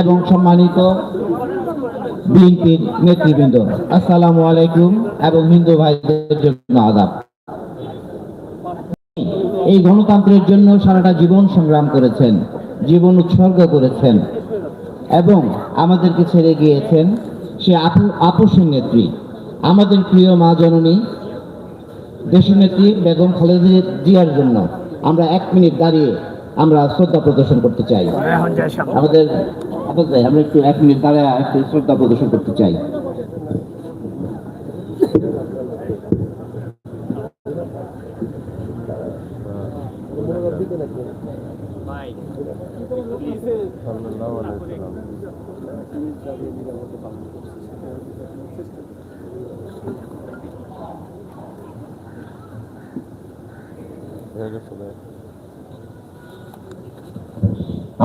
এবং সম্মানিত বিএনপির নেতৃবৃন্দ। আসসালামু আলাইকুম এবং হিন্দু ভাইদের জন্য আদাব। এই গণতন্ত্রের জন্য সারাটা জীবন সংগ্রাম করেছেন, জীবন উৎসর্গ করেছেন এবং আমাদেরকে ছেড়ে গিয়েছেন সে আপু, আপসের নেত্রী। আমাদের প্রিয় মা জননী, দেশনেত্রী বেগম খালেদা জিয়ার জন্য আমরা এক মিনিট দাঁড়িয়ে আমরা শ্রদ্ধা প্রদর্শন করতে চাই। আমাদের আমরা একটু এক মিনিট দাঁড়িয়ে একটু শ্রদ্ধা প্রদর্শন করতে চাই।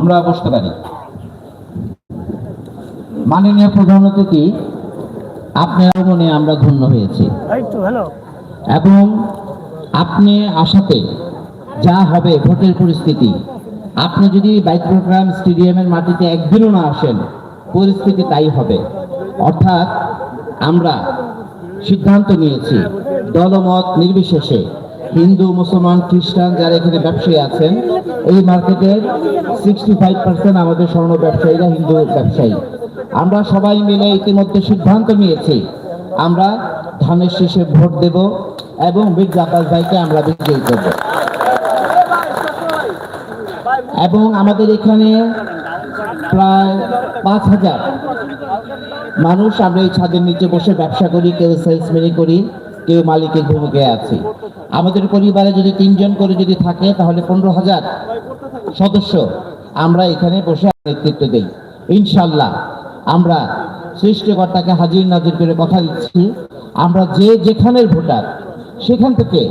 আমরা বসতে পারি। মাননীয় প্রধান অতিথি আপনার আগমনে আমরা ধন্য হয়েছি। এবং আপনি আসাতে যা হবে ভোটের পরিস্থিতি আপনি যদি বাইক্রোগ্রাম স্টেডিয়ামের মাটিতে একদিনও না আসেন পরিস্থিতি তাই হবে। অর্থাৎ আমরা সিদ্ধান্ত নিয়েছি দলমত নির্বিশেষে হিন্দু, মুসলমান, খ্রিস্টান যারা এখানে ব্যবসায়ী আছেন, এই মার্কেটের সিক্সটি ফাইভ পার্সেন্ট আমাদের স্বর্ণ ব্যবসায়ীরা হিন্দু ব্যবসায়ী। আমরা সবাই মিলে ইতিমধ্যে সিদ্ধান্ত নিয়েছি, আমরা ধানের শীষে ভোট দেব এবং মির্জা আব্বাস ভাইকে আমরা বিজয়ী করব। এবং আমাদের এখানে প্রায় পাঁচ হাজার মানুষ আমরা এই ছাদের নিচে বসে ব্যবসা করি, কেউ সেলস সেলসম্যানি করি। কেউ মালিকের ভূমিকায় আছি। আমাদের পরিবারে যদি তিনজন করে যদি থাকে, তাহলে পনেরো হাজার সদস্য আমরা এখানে বসে নেতৃত্ব দেই। ইনশাল্লাহ আমরা সৃষ্টিকর্তাকে হাজির নাজির করে কথা দিচ্ছি। আমরা যে যেখানের ভোটার, সেখান থেকে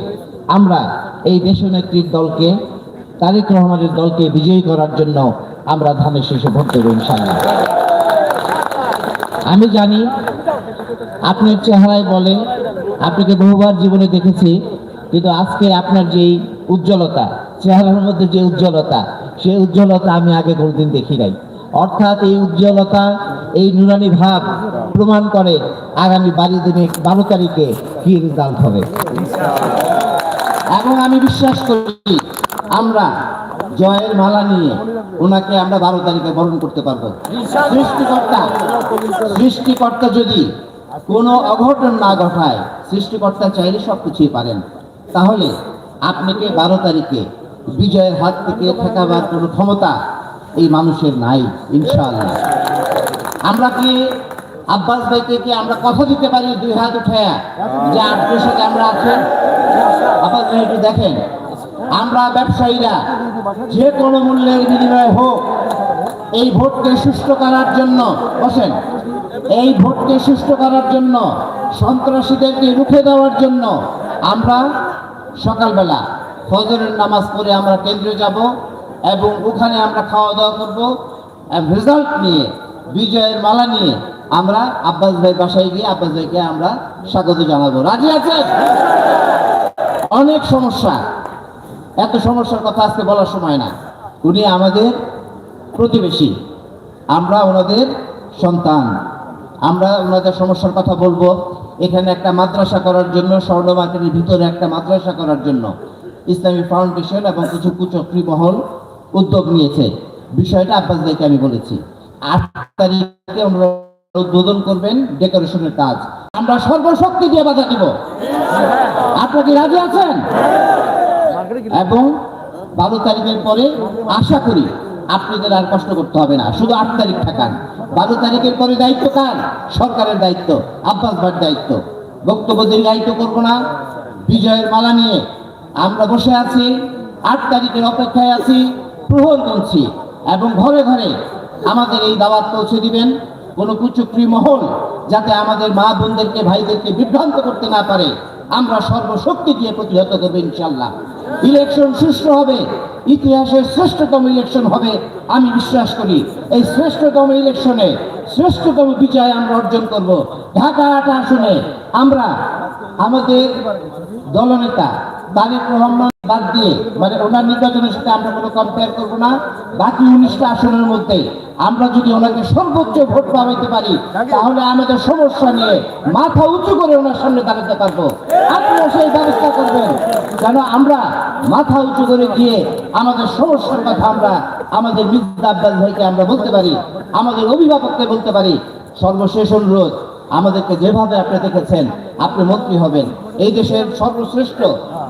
আমরা এই দেশ দেশনেত্রীর দলকে, তারেক রহমানের দলকে বিজয়ী করার জন্য আমরা ধানের শেষে ভোট দেবো ইনশাল্লাহ। আমি জানি আপনার চেহারায় বলে আপনাকে বহুবার জীবনে দেখেছি, কিন্তু আজকে আপনার যেই উজ্জ্বলতা, চেহারার মধ্যে যে উজ্জ্বলতা, সেই উজ্জ্বলতা আমি আগে কোনোদিন দেখি নাই। অর্থাৎ এই উজ্জ্বলতা, এই নুরানি ভাব প্রমাণ করে আগামী বারো দিনে, বারো তারিখে কি রেজাল্ট হবে। এবং আমি বিশ্বাস করি, আমরা জয়ের মালা নিয়ে ওনাকে আমরা বারো তারিখে বরণ করতে পারব। সৃষ্টিকর্তা সৃষ্টিকর্তা যদি কোনো অঘটন না ঘটায় সৃষ্টিকর্তা চাইলে সব কিছুই পারেন। তাহলে আপনাকে বারো তারিখে বিজয়ের হাত থেকে ঠেকাবার কোনো ক্ষমতা এই মানুষের নাই, ইনশাআল্লাহ। আমরা কি আব্বাস ভাইকে কি আমরা কথা দিতে পারি? দুই হাত উঠে যে আপনার সাথে আমরা আছেন আব্বাস ভাই একটু দেখেন। আমরা ব্যবসায়ীরা যে কোনো মূল্যের বিনিময়ে হোক, এই ভোটকে সুস্থ করার জন্য বসেন। এই ভোটকে সুষ্ঠু করার জন্য, সন্ত্রাসীদেরকে রুখে দেওয়ার জন্য আমরা সকালবেলা ফজরের নামাজ পড়ে আমরা কেন্দ্রে যাব এবং ওখানে আমরা খাওয়া দাওয়া করব রেজাল্ট নিয়ে, বিজয়ের মালা নিয়ে আমরা আব্বাস ভাই বাসায় গিয়ে আব্বাস ভাইকে আমরা স্বাগত জানাব। রাজি আছেন? অনেক সমস্যা। এত সমস্যার কথা আজকে বলার সময় না। উনি আমাদের প্রতিবেশী। আমরা ওনাদের সন্তান। আমরা ওনাদের সমস্যার কথা বলব। এখানে একটা মাদ্রাসা করার জন্য স্বর্ণ মার্কেটের ভিতরে একটা মাদ্রাসা করার জন্য ইসলামী ফাউন্ডেশন এবং কিছু কুচক্রী মহল উদ্যোগ নিয়েছে। বিষয়টা আব্বাস ভাইকে আমি বলেছি। আট তারিখে আমরা উদ্বোধন করবেন ডেকোরেশনের কাজ। আমরা সর্বশক্তি দিয়ে বাধা দিব। আপনারা কি রাজি আছেন? এবং বারো তারিখের পরে আশা করি আপনাদের আর কষ্ট করতে হবে না। শুধু আট তারিখ থাকান। বারো তারিখের পরে দায়িত্ব কার? সরকারের দায়িত্ব, আব্বাস ভাট দায়িত্ব। বক্তব্য দীর্ঘায়িত করব না। বিজয়ের মালা নিয়ে আমরা বসে আছি। আট তারিখের অপেক্ষায় আছি, প্রহর গুনছি এবং ঘরে ঘরে আমাদের এই দাওয়াত পৌঁছে দিবেন। কোনো কুচক্রী মহল যাতে আমাদের মা বোনদেরকে, ভাইদেরকে বিভ্রান্ত করতে না পারে। আমরা সর্বশক্তি দিয়ে প্রতিহত করব ইনশাল্লাহ ইলেকশন সুষ্ঠু হবে, ইতিহাসের শ্রেষ্ঠতম ইলেকশন হবে, আমি বিশ্বাস করি। এই শ্রেষ্ঠতম ইলেকশনে শ্রেষ্ঠতম বিজয় আমরা অর্জন করব। ঢাকা আট আসনে আমরা, আমাদের দলনেতা তারেক রহমান বাদ দিয়ে মানে ওনার নির্বাচনের সাথে আমরা কোনো কম্পেয়ার করব না। বাকি উনিশটা আসনের মধ্যে আমরা যদি ওনাকে সর্বোচ্চ ভোট পাওয়াইতে পারি, তাহলে আমাদের সমস্যা নিয়ে মাথা উঁচু করে ওনার সামনে দাঁড়াতে পারব। আপনিও সেই ব্যবস্থা করবেন। যেন আমরা মাথা উঁচু করে গিয়ে আমাদের সমস্যার কথা আমরা, আমাদের বিদ্যা আব্বাস ভাইকে আমরা বলতে পারি, আমাদের অভিভাবককে বলতে পারি, সর্বশেষ অনুরোধ, আমাদেরকে যেভাবে আপনি দেখেছেন, আপনি মন্ত্রী হবেন। এই দেশের সর্বশ্রেষ্ঠ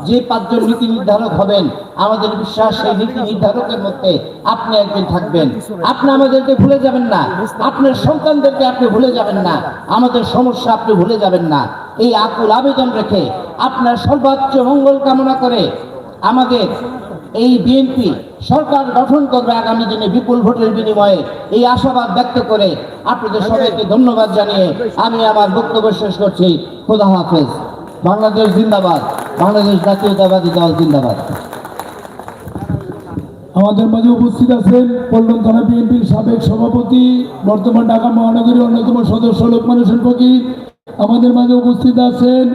যে পাঁচজন নীতি নির্ধারক হবেন, আমাদের বিশ্বাস সেই নীতি নির্ধারকের মধ্যে আপনি একজন থাকবেন। আপনি আমাদেরকে ভুলে যাবেন না। আপনার সন্তানদেরকে আপনি ভুলে যাবেন না। আমাদের সমস্যা আপনি ভুলে যাবেন না। এই আকুল আবেদন রেখে আপনার সর্বোচ্চ মঙ্গল কামনা করে আমাদের এই বিএনপি সরকার গঠন করবে আগামী দিনে বিপুল ভোটের বিনিময়ে এই আশাবাদ ব্যক্ত করে আপনাদের সবাইকে ধন্যবাদ জানিয়ে আমি আমার বক্তব্য শেষ করছি। খোদা হাফেজ। বাংলাদেশ জিন্দাবাদ। বাংলাদেশ জাতীয়তাবাদী দল জিন্দাবাদ। আমাদের মাঝে উপস্থিত আছেন পল্টন থানা বিএনপির সাবেক সভাপতি বর্তমান ঢাকা মহানগরীর অন্যতম সদস্য লোকমান হোসেন ফকির আমাদের মাঝে উপস্থিত আছেন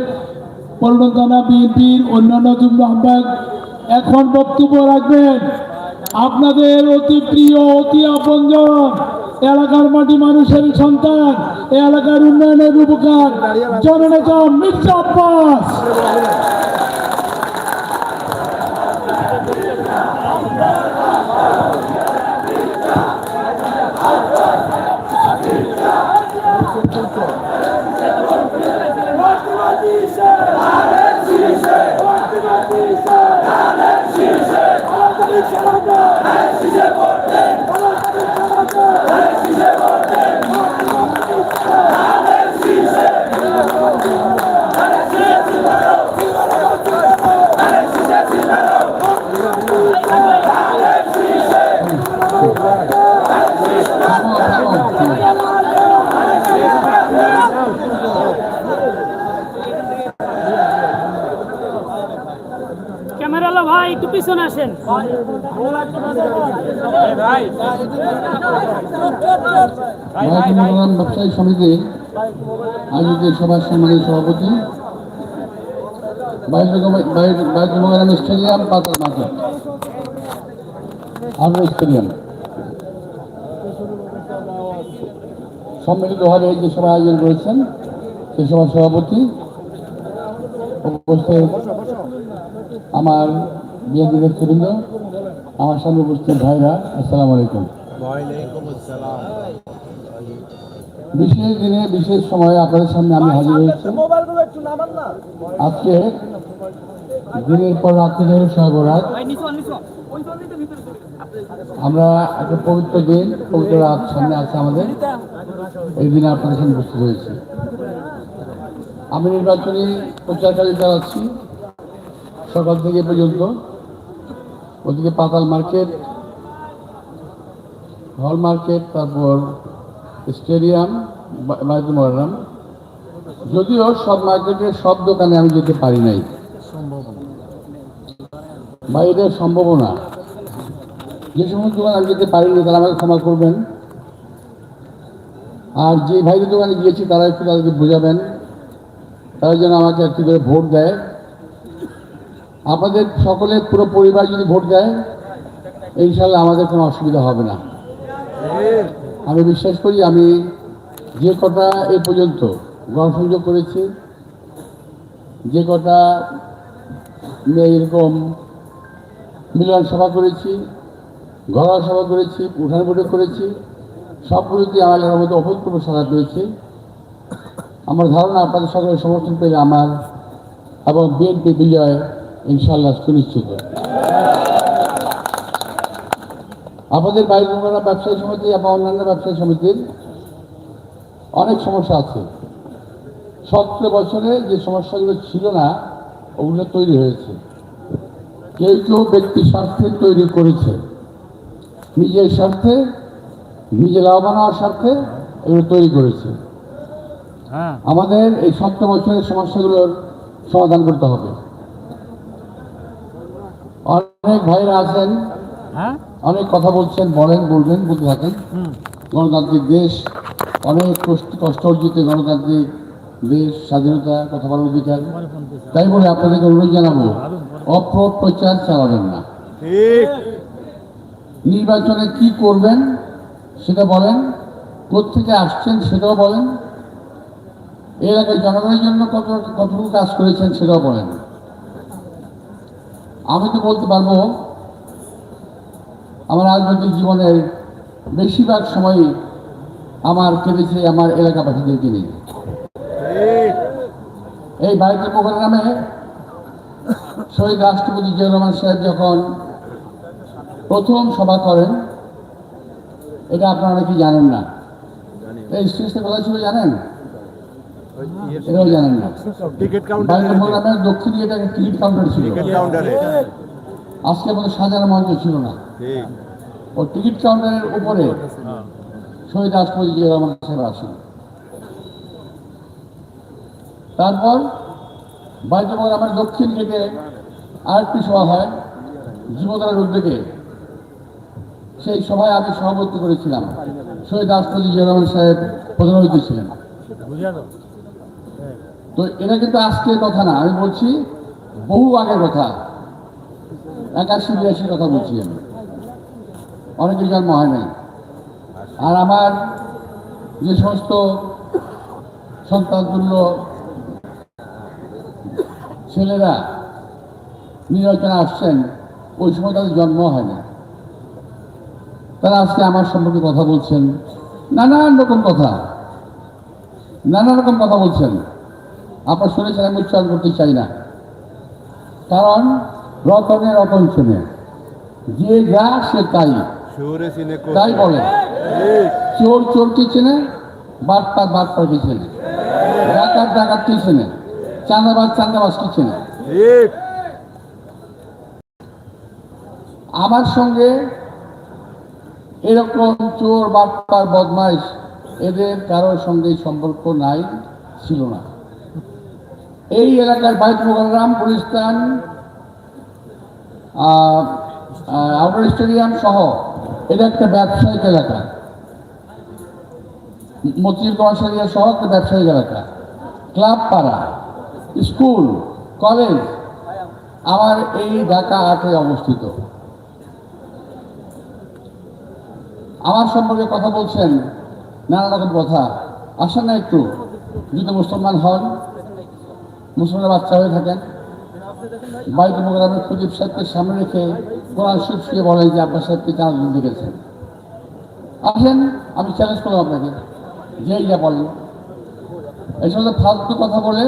পল্টন বিএনপির অন্যান্য যুগ্ম আহ্বায়ক। এখন বক্তব্য রাখবেন আপনাদের অতি প্রিয়, অতি আপনজন, এলাকার মাটি মানুষের সন্তান এ এলাকার উন্নয়নের উপকার, জননেতা মির্জা আব্বাস। ক্যামেরালো আসেন। ব্যবসায়ী সমিতি আয়োজিত সভার সম্মানিত সভাপতি স্টেডিয়াম পাতাল মার্কেট আগ্রহ স্টেডিয়াম। সম্মিলিতভাবে যে সভা আয়োজন করেছেন, সেই সভার সভাপতি আমার বিএনপি নেতৃবৃন্দ আমার সামনে উপস্থিত ভাইরা আসসালামু আলাইকুম। বিশেষ দিনে বিশেষ সময়ে আপনাদের সামনে আমি হাজির হয়েছি। আজকে দিনের পর রাত্রি ধরে সর্বরাত। ভাই নিচু নিচু ওই জন্যই তো ভিতরে চলে গেছে। আমরা একটা পবিত্র দিন পবিত্র রাত সামনে আছে আমাদের। এই দিনে আপনাদের সামনে উপস্থিত হয়েছি। আমি নির্বাচনী প্রচারকারী চালাচ্ছি সকাল থেকে পর্যন্ত। ওদিকে পাতাল মার্কেট, হল মার্কেট, তারপর স্টেডিয়াম বায়তুল মহরম। যদিও সব মার্কেটের সব দোকানে আমি যেতে পারি নাই। বাইরে সম্ভব না। যে সমস্ত দোকান আমি যেতে পারিনি তারা আমাকে ক্ষমা করবেন। আর যে ভাইদের দোকানে গিয়েছি, তারা একটু তাদেরকে বোঝাবেন। তারা যেন আমাকে একটু করে ভোট দেয়। আপনাদের সকলের পুরো পরিবার যদি ভোট দেয় ইনশাল্লাহ আমাদের কোনো অসুবিধা হবে না। আমি বিশ্বাস করি আমি যে কটা এ পর্যন্ত গণসংযোগ করেছি, যে কটা এরকম মিলন সভা করেছি, ঘরোয়া সভা করেছি, উঠান বৈঠক করেছি সবগুলোতে আমার এলাকার মধ্যে অভূতপূর্ব সাড়া পেয়েছি। আমার ধারণা আপনাদের সকলের সমর্থন পেলে আমার এবং বিএনপি বিজয় ইনশাল্লাহ সুনিশ্চিত আমাদের বাইরে নোংরা ব্যবসায়ী সমিতি এবং অন্যান্য ব্যবসায়ী সমিতির অনেক সমস্যা আছে। সতেরো বছরে যে সমস্যাগুলো ছিল না ওগুলো তৈরি হয়েছে। কেউ কেউ ব্যক্তি স্বার্থে তৈরি করেছে নিজের স্বার্থে নিজে লাভবান হওয়ার স্বার্থে এগুলো তৈরি করেছে। আমাদের এই সতেরো বছরের সমস্যাগুলোর সমাধান করতে হবে। অনেক ভাইরা আছেন। অনেক কথা বলছেন বলেন বলবেন বলতে থাকেন। গণতান্ত্রিক দেশ অনেক কষ্ট কষ্ট অর্জিত গণতান্ত্রিক দেশ স্বাধীনতা কথা বলার অধিকার। তাই বলে আপনাদেরকে অনুরোধ জানাব অপপ্রচার চালাবেন না। নির্বাচনে কি করবেন সেটা বলেন কোথেকে আসছেন সেটাও বলেন। এই এলাকায় জনগণের জন্য কত কতটুকু কাজ করেছেন সেটাও বলেন। আমি তো বলতে পারব, আমার রাজনৈতিক জীবনের বেশিরভাগ সময়ই আমার কেটেছে আমার এলাকাবাসীদেরকে নিয়ে। এই বাড়িতে নামে শহীদ রাষ্ট্রপতি জিয়া রহমান সাহেব যখন প্রথম সভা করেন, এটা আপনারা অনেকে জানেন না। এই স্টেজটা কোথায় ছিল, জানেন? এটাও জানেন না। টিকিট কাউন্টারে দক্ষিণে এটা টিকিট কাউন্টার ছিল। আজকের সাজানো মঞ্চ ছিল না। ও টিকিট কাউন্টারের উপরে শহীদ রাষ্ট্রপতি জিয়া রহমান সাহেব আসেন তারপর বাইজমোর আমার দক্ষিণ গেটে আরেকটি সভা হয় যুবদলের উদ্যোগে। সেই সভায় আমি সভাপতি করেছিলাম। শহীদ রাষ্ট্রপতি জিয়া রহমান সাহেব প্রধান অতিথি ছিলেন। তো এটা কিন্তু আজকের কথা না। আমি বলছি, বহু আগের কথা। একাশি, বিরাশির কথা বলছি আমি। অনেকের জন্ম হয় নাই। আর আমার যে সমস্ত সন্তানতুল্য ছেলেরা নির্বাচনে আসছেন, ওই সময় তাদের জন্ম হয় না তারা আজকে আমার সম্পর্কে কথা বলছেন। নানান রকম কথা। নানা রকম কথা বলছেন। আপনার শুনেছেন আমি উচ্চারণ করতে চাই না। কারণ রতনে রতন শুনে। যে যা সে তাই। তাই বলে। চোর চোরকে চেনে বাটপার বাটপারকে চেনে। ডাকাত ডাকাতকে চেনে। চাঁদাবাজ চাঁদাবাজকে চেনে। আমার সঙ্গে এরকম চোর বাটপার বদমাইশ এদের কারোর সঙ্গে সম্পর্ক নাই ছিল না। এই এলাকার বাইত মোগারাম গুলিস্তান আউটার স্টেডিয়াম সহ এটা একটা ব্যবসায়িক এলাকা। মতির কমার্শিয়া সহ একটা ব্যবসায়িক এলাকা। ক্লাব পাড়া, স্কুল, কলেজ, আমার এই ঢাকা আটে অবস্থিত। আমার সম্পর্কে কথা বলছেন নানা রকম কথা। আসেন না একটু, যদি মুসলমান হন। মুসলমানের বাচ্চা হয়ে থাকেন বাইক মোগ্রামের প্রদীপ সাহেবকে সামনে রেখে কোরআন শিব শুয়ে বলেন যে আব্বাস সাহেবকে চাঁদ গেছেন আসেন, আমি চ্যালেঞ্জ করলাম আপনাকে। যেই যা বলেন। এই সমস্ত ফালতু কথা বলে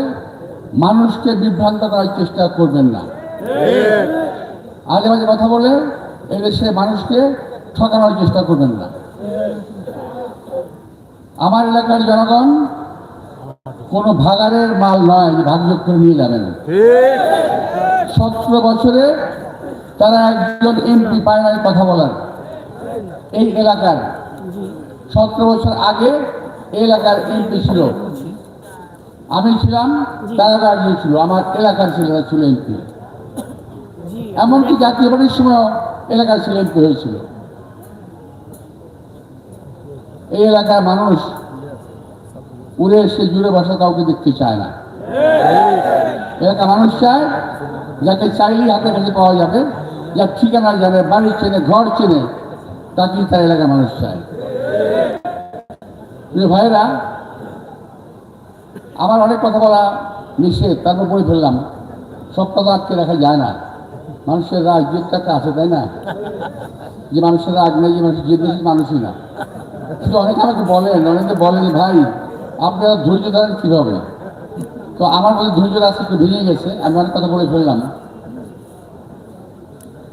মানুষকে বিভ্রান্ত করার চেষ্টা করবেন না। আজে বাজে কথা বলে এদেশে মানুষকে ঠকানোর চেষ্টা করবেন না। আমার এলাকার জনগণ কোনো ভাগারের মাল নয় ভাগযোগ করে নিয়ে যাবেন। সতেরো বছরে তারা একজন এমপি পায় নাই কথা বলার। এই এলাকার। সতেরো বছর আগে এই এলাকার এমপি ছিল। আমি ছিলাম তারা একজন ছিল আমার এলাকার ছেলেরা ছিল এমপি। এমনকি জাতীয় পার্টির সময় এলাকার ছেলে এমপি হয়েছিল। এই এলাকার মানুষ উড়ে এসে জুড়ে বসা কাউকে দেখতে চায় না। এলাকার মানুষ চায়, যাকে চাইলেই হাতে কাছে পাওয়া যাবে, যার ঠিকানা জানে বাড়ি চেনে, ঘর চেনে, তাকেই তার এলাকার মানুষ চায়। ভাইরা আমার অনেক কথা বলা নিষেধ, তারপর বলে ফেললাম। সব কথা আটকে রাখা যায় না। মানুষের রাগ জেদটাতে আছে, তাই না? যে মানুষের রাগ নেই, যে মানুষের জেদ মানুষই না। অনেকে আমাকে বলেন, অনেকে বলেন ভাই আপনারা ধৈর্য ধরেন কীভাবে? তো আমার মধ্যে ধৈর্য রাস্তা একটু ভেঙে গেছে, আমি অনেক কথা বলে ফেললাম।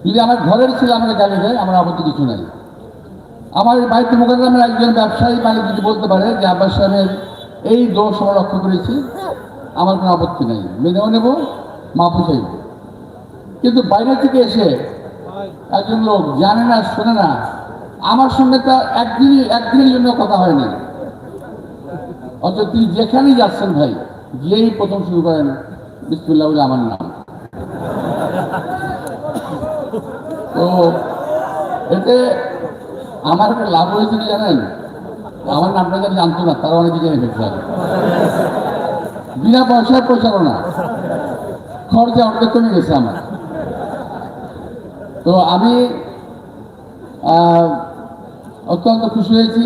যদি আমার ঘরের ছেলে আমাকে গালি দেয়, আমার আপত্তি কিছু নেই। আমার বাড়িতে মোকাবিলামের একজন ব্যবসায়ী মালিক যদি বলতে পারে যে, আব্বাস সাহেবের এই দোষ আমরা লক্ষ্য করেছি, আমার কোনো আপত্তি নেই। মেনেও নেব মাপও চাইব। কিন্তু বাইরে থেকে এসে একজন লোক জানে না, শোনে না, আমার সঙ্গে তো একদিনই একদিনের জন্য কথা হয়নি। অথচ তিনি যেখানেই যাচ্ছেন ভাই, গিয়েই প্রথম শুরু করেন বিসমুল্লাহ বলে আমার নাম। তো এতে আমার একটা লাভ হয়েছে কি জানেন? আমার নামটা যারা জানতো না, তারা অনেকে জেনে পারে বিনা পয়সায় প্রচারণা খরচা অর্ধেক কমে গেছে আমার। তো আমি অত্যন্ত খুশি হয়েছি।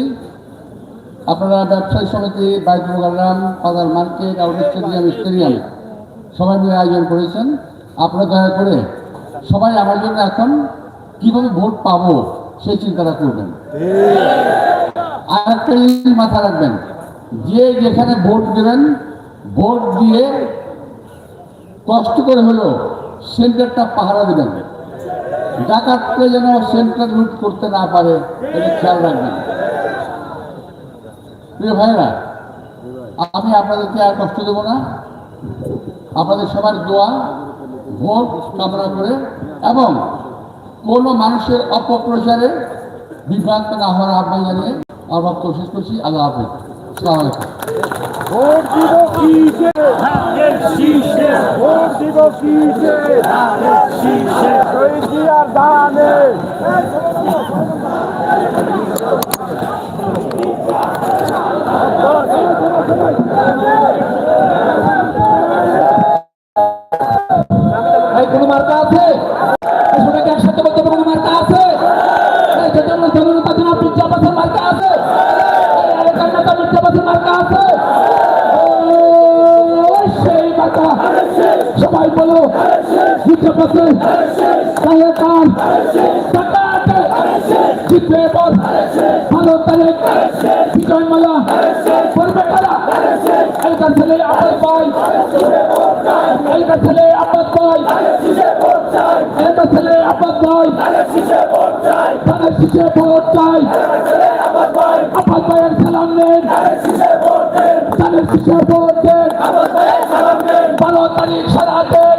আপনারা ব্যবসায়ী সমিতি Baitul Mukarram father market out stadium stadium, সবাই মিলে আয়োজন করেছেন। আপনারা দয়া করে সবাই আমার জন্য এখন কীভাবে ভোট পাবো সেই চিন্তাটা করবেন। আর একটা জিনিস মাথা রাখবেন, যে যেখানে ভোট দেবেন, ভোট দিয়ে কষ্ট করে হলো সেন্টারটা পাহারা দেবেন। ডাকাতকে যেন সেন্টার লুট করতে না পারে, এটা খেয়াল রাখবেন। প্রিয় ভাইরা আমি আপনাদেরকে আর কষ্ট দেবো না। আপনাদের সবার দোয়া ভোট কামনা করে এবং কোনো মানুষের অপপ্রচারে বিভ্রান্ত না হওয়ার আহ্বান জানিয়ে আমার বক্তব্য শেষ করছি। আল্লাহ হাফিজ। আসসালামু কান টাকাতে জিতবে বল ভালো তারিখ বিজয় মালা করবে কারা এলাকার ছেলে আব্বাস ভাই এলাকার ছেলে আব্বাস ভাই এলাকার ছেলে আব্বাস ভাই ধানের শীষে ভোট চাই আব্বাস ভাইয়ের সালাম নেন সারা দেন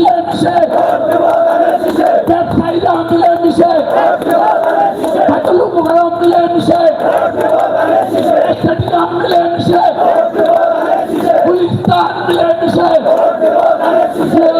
Yeah.